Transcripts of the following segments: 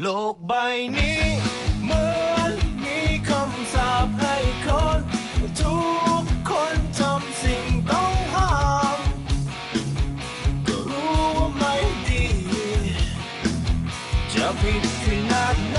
โลกใบนี้เหมือนมีคำสาปให้คนทุกคนทำสิ่งต้องห้ามก็รู้ว่าไม่ดี จะผิดขนาดไหน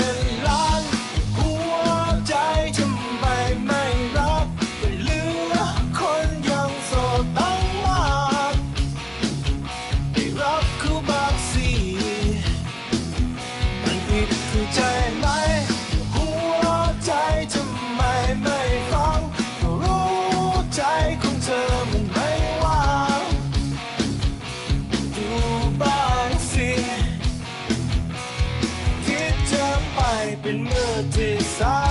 been multi-sided.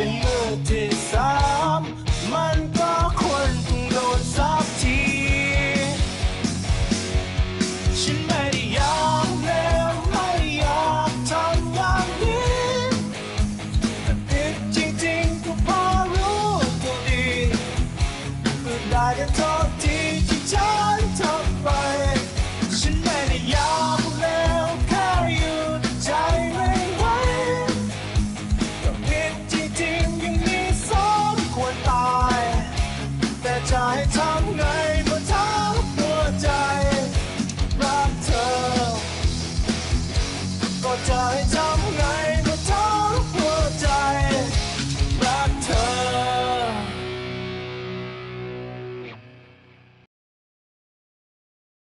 even notice I